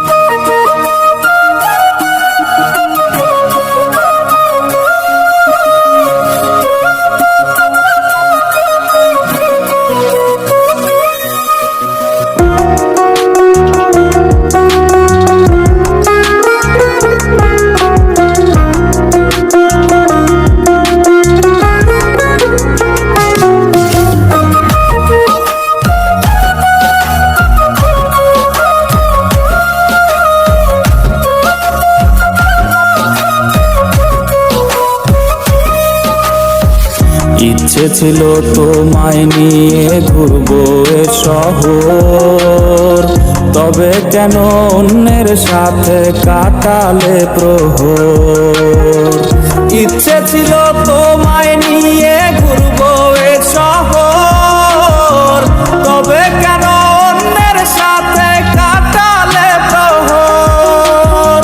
Oh. ইচ্ছে ছিল তোমায় নিয়ে ঘুরবো এ শহর। তবে কেন অন্যের সাথে কাটালে প্রহর? ইচ্ছে ছিল তোমায় নিয়ে ঘুরবো এ শহর। তবে কেন অন্যের সাথে কাটালে প্রহর?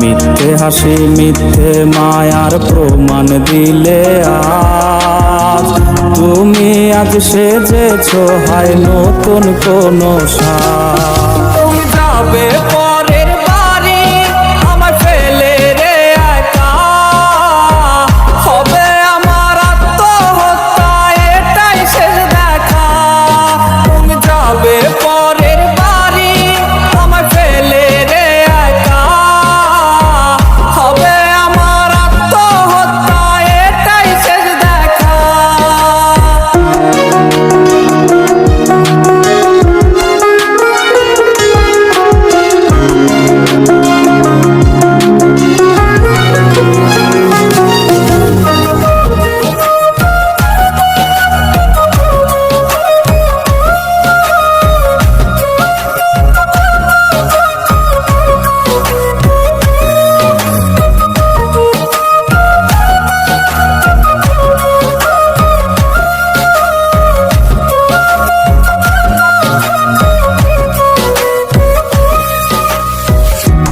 মিথ্যে হাসি, মিথ্যে মায়ার প্রমাণ দিলে তুমি আজ সেজেছ হয় নতুন কোন তুমি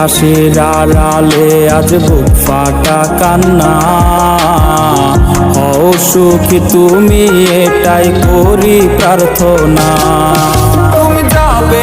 হাসির আড়ালে আজ বুক ফাটা কান্না। হও সুখী তুমি এটাই করি প্রার্থনা। তুমি যাবে